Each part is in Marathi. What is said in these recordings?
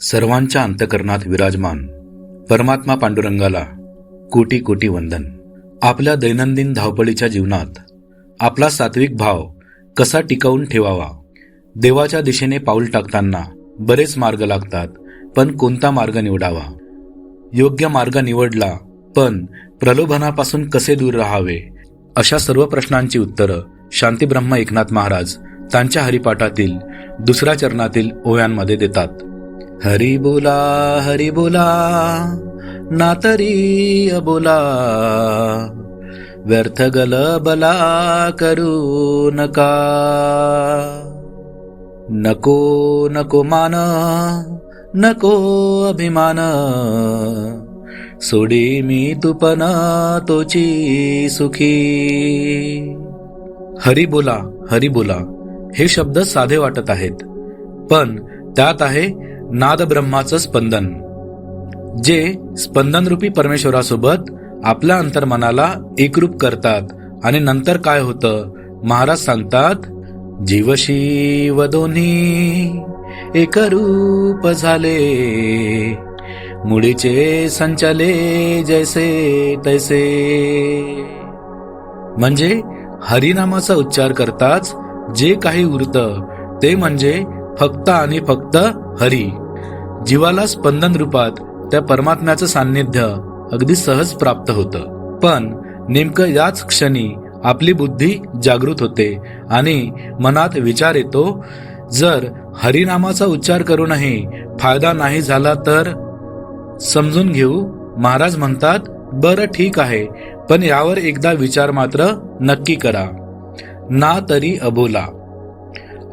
सर्वांच्या अंतकरणात विराजमान परमात्मा पांडुरंगाला कोटी कोटी वंदन. आपल्या दैनंदिन धावपळीच्या जीवनात आपला सात्विक भाव कसा टिकवून ठेवावा? देवाच्या दिशेने पाऊल टाकताना बरेच मार्ग लागतात पण कोणता मार्ग निवडावा? योग्य मार्ग निवडला पण प्रलोभनापासून कसे दूर राहावे? अशा सर्व प्रश्नांची उत्तरं शांतीब्रह्म एकनाथ महाराज त्यांच्या हरिपाठातील दुसऱ्या चरणातील ओव्यांमध्ये देतात. हरी बोला हरी बोला ना तरी अबोला व्यर्थ गलबला करू नका. नको नको मान नको अभिमान. सोडी मी तुपन तोची सुखी. हरी बोला हरी बोला. हे शब्द साधे वाटत आहेत. पण त्यात आहे नाद ब्रह्माचं स्पंदन. जे स्पंदनरूपी परमेश्वरासोबत आपल्या अंतर्मनाला एकरूप करतात आणि नंतर काय होतं? महाराज सांगतात जीवशिव दोन्ही एकरूप झाले. मुळीचे संचले जैसे तैसे. म्हणजे हरिनामाचा उच्चार करताच जे काही उरतं ते म्हणजे फक्त आणि फक्त हरी. जीवाला स्पंदन रूपात त्या परमात्म्याचं सान्निध्य अगदी सहज प्राप्त होतं. पण नेमकं याच क्षणी आपली बुद्धी जागृत होते आणि मनात विचार येतो जर हरिनामाचा उच्चार करूनही फायदा नाही झाला तर? समजून घेऊ महाराज म्हणतात बरं ठीक आहे पण यावर एकदा विचार मात्र नक्की करा. ना तरी अबोला.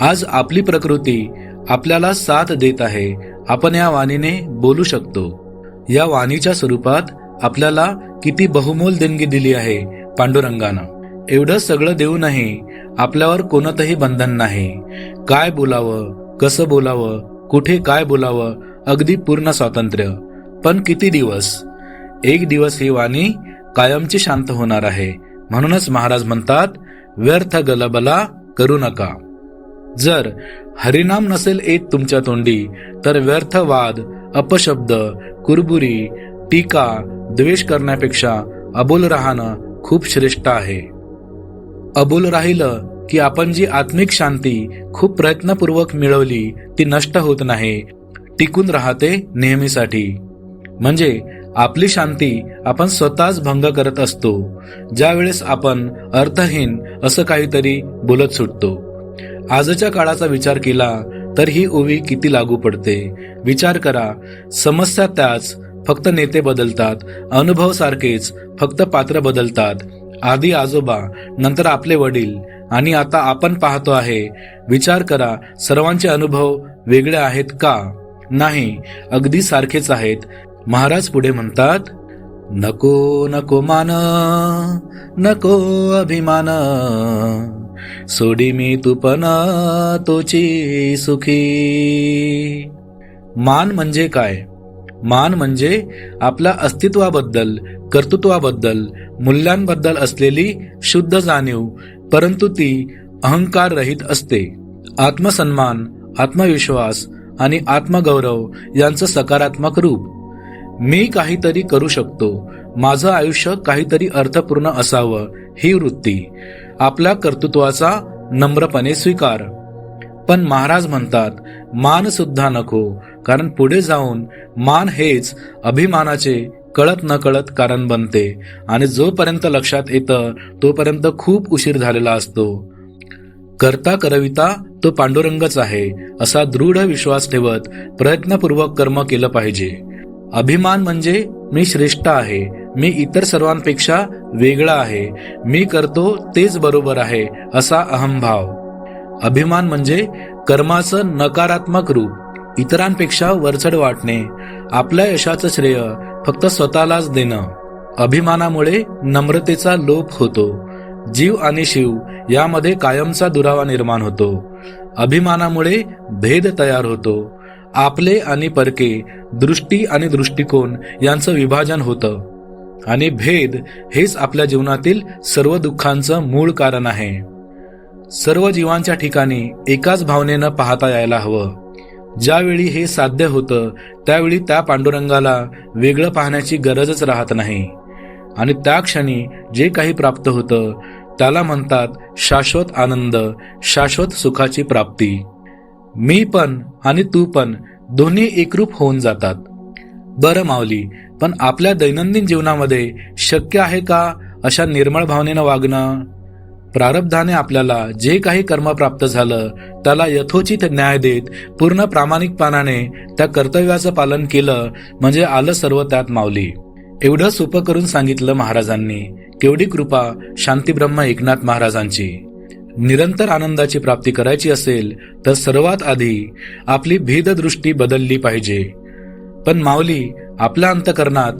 आज आपली प्रकृती आपल्याला साथ देत आहे आपण या वाणीने बोलू शकतो. या वाणीच्या स्वरूपात आपल्याला किती बहुमोल देणगी दिली आहे पांडुरंगानं. एवढं सगळं देऊनही आपल्यावर कोणतंही बंधन नाही. काय बोलावं कसं बोलावं कुठे काय बोलावं अगदी पूर्ण स्वातंत्र्य. पण किती दिवस? एक दिवस ही वाणी कायमची शांत होणार आहे. म्हणूनच महाराज म्हणतात व्यर्थ गलबला करू नका. जर हरिनाम नसेल येत तुमच्या तोंडी तर व्यर्थवाद अपशब्द कुरबुरी टीका द्वेष करण्यापेक्षा अबोल राहणं खूप श्रेष्ठ आहे. अबोल राहिलं की आपण जी आत्मिक शांती खूप प्रयत्नपूर्वक मिळवली ती नष्ट होत नाही टिकून राहते नेहमीसाठी. म्हणजे आपली शांती आपण स्वतःच भंग करत असतो ज्यावेळेस आपण अर्थहीन असं काहीतरी बोलत सुटतो. आजच्या काळाचा विचार केला तर ही ओवी किती लागू पडते? विचार करा. समस्या त्याच फक्त नेते बदलतात. अनुभव सारखेच फक्त पात्र बदलतात. आधी आजोबा नंतर आपले वडील. आणि आता आपण पाहतो आहे. विचार करा सर्वांचे अनुभव वेगळे आहेत का? नाही अगदी सारखेच आहेत. महाराज पुढे म्हणतात नको नको मान नको अभिमान. सोडी मी तुपन तोची सुखी. मान म्हणजे काय? मान म्हणजे आपल्या अस्तित्वाबद्दल कर्तृत्वाबद्दल मूल्यांबद्दल असलेली शुद्ध जाणीव परंतु ती अहंकार रहित असते. आत्मसन्मान आत्मविश्वास आणि आत्मगौरव यांचं सकारात्मक रूप. मी काहीतरी करू शकतो. माझं आयुष्य काहीतरी अर्थपूर्ण असावं ही वृत्ती. आपल्या कर्तृत्वाचा नम्रपणे स्वीकार. पण महाराज म्हणतात मान सुद्धा नको कारण पुढे जाऊन मान हेच अभिमानाचे कळत न कळत कारण बनते आणि जोपर्यंत लक्षात येतं तोपर्यंत खूप उशीर झालेला असतो. करता करविता तो पांडुरंगच आहे असा दृढ विश्वास ठेवत प्रयत्नपूर्वक कर्म केलं पाहिजे. अभिमान म्हणजे मी श्रेष्ठ आहे मी इतर सर्वांपेक्षा वेगळा आहे. मी करतो तेच बरोबर आहे असा अहमभाव अभिमान म्हणजे कर्माचं नकारात्मक रूप इतरांपेक्षा वरचढ वाटणे. आपल्या यशाचं श्रेय फक्त स्वतःलाच देणं. अभिमानामुळे नम्रतेचा लोप होतो. जीव आणि शिव यामध्ये कायमचा दुरावा निर्माण होतो. अभिमानामुळे भेद तयार होतो. आपले आणि परके दृष्टी आणि दृष्टिकोन यांचं विभाजन होतं. आणि भेद हेच आपल्या जीवनातील सर्व दुःखांचं मूळ कारण आहे. सर्व जीवांच्या ठिकाणी एकाच भावनेनं पाहता यायला हवं. ज्यावेळी हे साध्य होतं त्यावेळी त्या पांडुरंगाला वेगळं पाहण्याची गरजच राहत नाही. आणि त्या क्षणी जे काही प्राप्त होतं त्याला म्हणतात शाश्वत आनंद शाश्वत सुखाची प्राप्ती. मी पण आणि तू पण दोन्ही एकरूप होऊन जातात. बरं माऊली पण आपल्या दैनंदिन जीवनामध्ये शक्य आहे का अशा निर्मळ भावनेनं वागणं? प्रारब्धाने आपल्याला जे काही कर्म प्राप्त झालं त्याला यथोचित न्याय देत पूर्ण प्रामाणिकपणाने त्या कर्तव्याचं पालन केलं म्हणजे आलं सर्व त्यात माऊली. एवढं सोपं करून सांगितलं महाराजांनी. केवढी कृपा शांतीब्रह्म एकनाथ महाराजांची. निरंतर आनंदाची प्राप्ती करायची असेल तर सर्वात आधी आपली भेददृष्टी बदलली पाहिजे. पण माऊली आपल्या अंतकरणात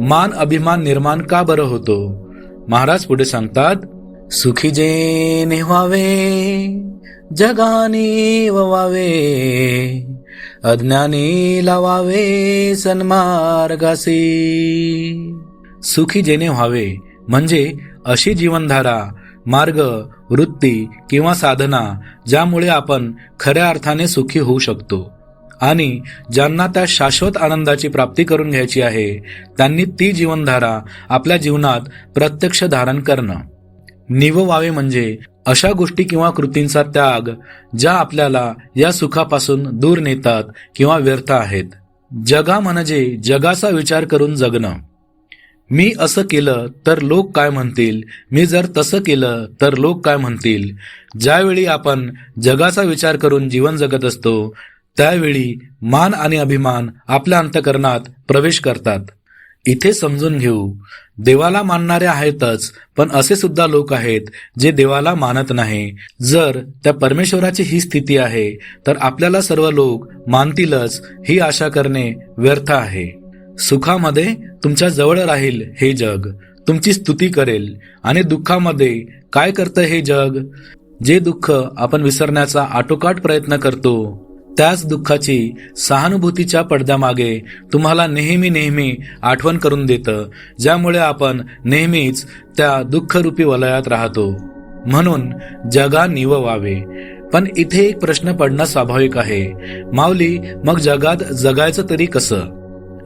मान अभिमान निर्माण का बरं होतो? महाराज पुढे सांगतात सुखी जे व्हावे जगाने ववावे अज्ञानी लावावे सन्मार्गासी. सुखी जेने व्हावे म्हणजे अशी जीवनधारा मार्ग वृत्ती किंवा साधना ज्यामुळे आपण खऱ्या अर्थाने सुखी होऊ शकतो. आणि ज्यांना त्या शाश्वत आनंदाची प्राप्ती करून घ्यायची आहे त्यांनी ती जीवनधारा आपल्या जीवनात प्रत्यक्ष धारण करणं. निववावे म्हणजे अशा गोष्टी किंवा कृतींचा त्याग ज्या आपल्याला या सुखापासून दूर नेतात किंवा व्यर्थ आहेत. जगा म्हणजे जगाचा विचार करून जगणं. मी असं केलं तर लोक काय म्हणतील? मी जर तसं केलं तर लोक काय म्हणतील? ज्यावेळी आपण जगाचा विचार करून जीवन जगत असतो त्यावेळी मान आणि अभिमान आपल्या अंतकरणात प्रवेश करतात. इथे समजून घेऊ देवाला मानणारे आहेतच पण असे सुद्धा लोक आहेत जे देवाला मानत नाही. जर त्या परमेश्वराची ही स्थिती आहे तर आपल्याला सर्व लोक मानतीलच ही आशा करणे व्यर्थ आहे. सुखामध्ये तुमच्या जवळ राहील हे जग तुमची स्तुती करेल. आणि दुःखामध्ये काय करतं हे जग? जे दुःख आपण विसरण्याचा आटोकाट प्रयत्न करतो त्याच दुःखाची सहानुभूतीच्या पडद्यामागे तुम्हाला नेहमी नेहमी आठवण करून देतं ज्यामुळे आपण नेहमीच त्या दुःखरूपी वलयात राहतो. म्हणून जगा निव व्हावे. पण इथे एक प्रश्न पडणं स्वाभाविक आहे. माऊली मग जगात जगायचं तरी कसं?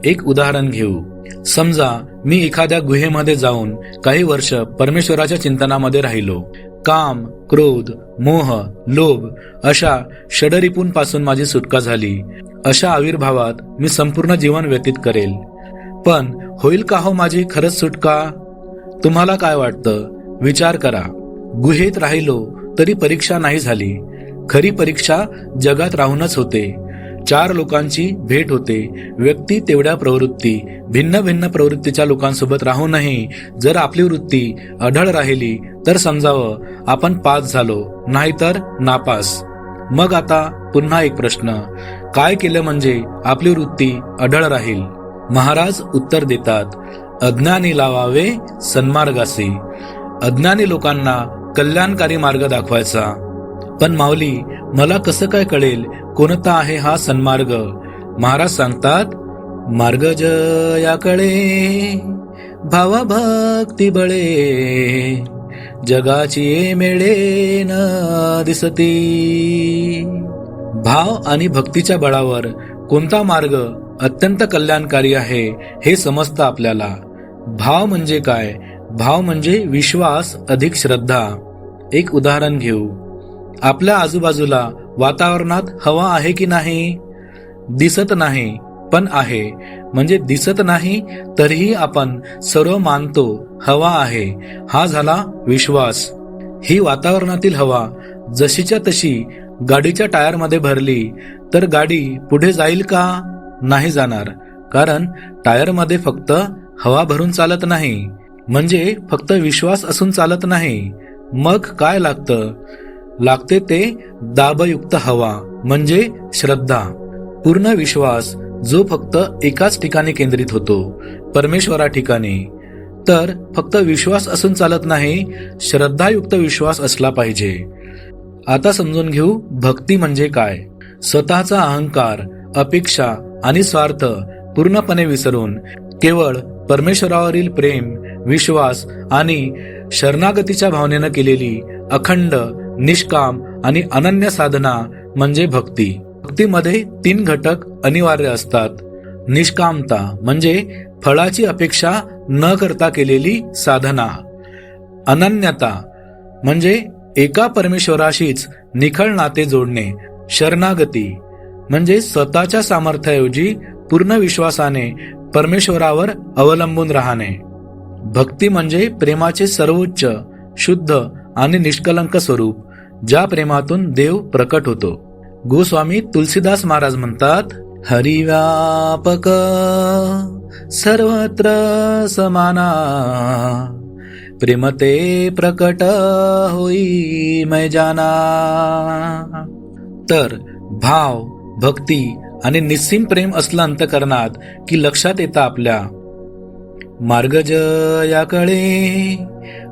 एक उदाहरण घेऊ. समजा मी एखाद्या गुहेमध्ये जाऊन काही वर्ष परमेश्वराच्या चिंतनामध्ये राहिलो. काम क्रोध मोह लोभ अशा षडरिपूंपासून माझी सुटका झाली. अशा आविर्भावात मी संपूर्ण जीवन व्यतीत करेल. पण होईल का हो माझी खरंच सुटका? तुम्हाला काय वाटतं? विचार करा. गुहेत राहिलो तरी परीक्षा नाही झाली. खरी परीक्षा जगात राहूनच होते. चार लोकांची भेट होते. व्यक्ती तेवढ्या प्रवृत्ती भिन्न भिन्न प्रवृत्तीच्या लोकांसोबत राहूनही जर आपली वृत्ती अढळ राहिली तर समजावं आपण पास झालो नाहीतर नापास. मग आता पुन्हा एक प्रश्न. काय केलं म्हणजे आपली वृत्ती अढळ राहील? महाराज उत्तर देतात अज्ञानी लावावे सन्मार्गासी अज्ञानी लोकांना कल्याणकारी मार्ग दाखवायचा. पण माऊली मला कसं काय कळेल कोणता आहे हा सन्मार्ग? महाराज सांगतात मार्ग जयाकडे भावा भक्ती बळे. जगाची मेळे न दिसती. भाव आणि भक्तीच्या बळावर कोणता मार्ग अत्यंत कल्याणकारी आहे हे समजतं आपल्याला. भाव म्हणजे काय? भाव म्हणजे विश्वास अधिक श्रद्धा. एक उदाहरण घेऊ. आपल्या आजूबाजूला वातावरणात हवा आहे की नाही? दिसत नाही पण आहे. म्हणजे दिसत नाही तरीही आपण सर्व मानतो हवा आहे. हा झाला विश्वास. ही वातावरणातील हवा जशीच्या तशी गाडीच्या टायरमध्ये भरली तर गाडी पुढे जाईल का? नाही जाणार. कारण टायरमध्ये फक्त हवा भरून चालत नाही. म्हणजे फक्त विश्वास असून चालत नाही. मग काय लागतं? लागते ते दाबयुक्त हवा म्हणजे श्रद्धा. पूर्ण विश्वास जो फक्त एकाच ठिकाणी केंद्रित होतो परमेश्वरा ठिकाणी. तर फक्त विश्वास असून चालत नाही श्रद्धायुक्त विश्वास असला पाहिजे. आता समजून घेऊ भक्ती म्हणजे काय? स्वतःचा अहंकार अपेक्षा आणि स्वार्थ पूर्णपणे विसरून केवळ परमेश्वरावरील प्रेम विश्वास आणि शरणागतीच्या भावनेनं केलेली अखंड निष्काम आणि अनन्य साधना म्हणजे भक्ती. भक्तीमध्ये तीन घटक अनिवार्य असतात. निष्कामता म्हणजे फळाची अपेक्षा न करता केलेली साधना. अनन्यता म्हणजे एका परमेश्वराशीच निखळ नाते जोडणे शरणागती म्हणजे स्वतःच्या सामर्थ्याऐवजी पूर्ण विश्वासाने परमेश्वरावर अवलंबून राहणे. भक्ती म्हणजे प्रेमाचे सर्वोच्च शुद्ध आणि निष्कलंक स्वरूप. ज्या प्रेमातून देव प्रकट होतो. गोस्वामी तुलसीदास महाराज म्हणतात हरिव्यापक सर्वत्र समाना. प्रेमते प्रकट होई मै जाना. तर भाव भक्ती आणि निस्सीम प्रेम असलं अंतकरणात की लक्षात येतं आपल्या. मार्गज याकडे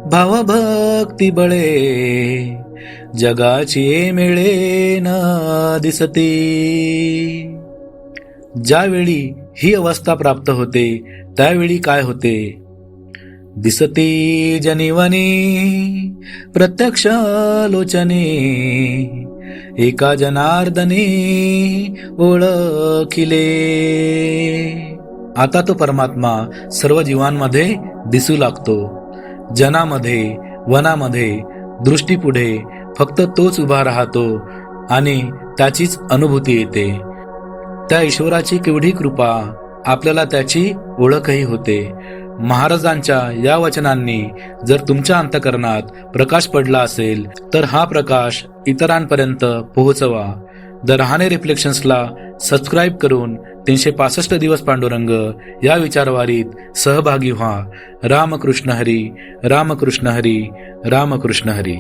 भावभक्ती बळे. जगाची मिळे न दिसते. ज्यावेळी ही अवस्था प्राप्त होते त्यावेळी काय होते? दिसते जनिवने प्रत्यक्ष लोचने एका जनार्दने ओळखिले. आता तो परमात्मा सर्व जीवांमध्ये दिसू लागतो. जनामध्ये वनामध्ये दृष्टीपुढे फक्त तोच उभा राहतो आणि त्याचीच अनुभूती येते. त्या ईश्वराची केवढी कृपा आपल्याला त्याची ओळखही होते. महाराजांच्या या वचनांनी जर तुमच्या अंतकरणात प्रकाश पडला असेल तर हा प्रकाश इतरांपर्यंत पोहोचवा. द रहाणे रिफ्लेक्शन्सला सबस्क्राईब करून तीनशे पासष्ट दिवस पांडुरंग या विचारवारीत सहभागी व्हा. रामकृष्ण हरी रामकृष्ण हरी रामकृष्ण हरी.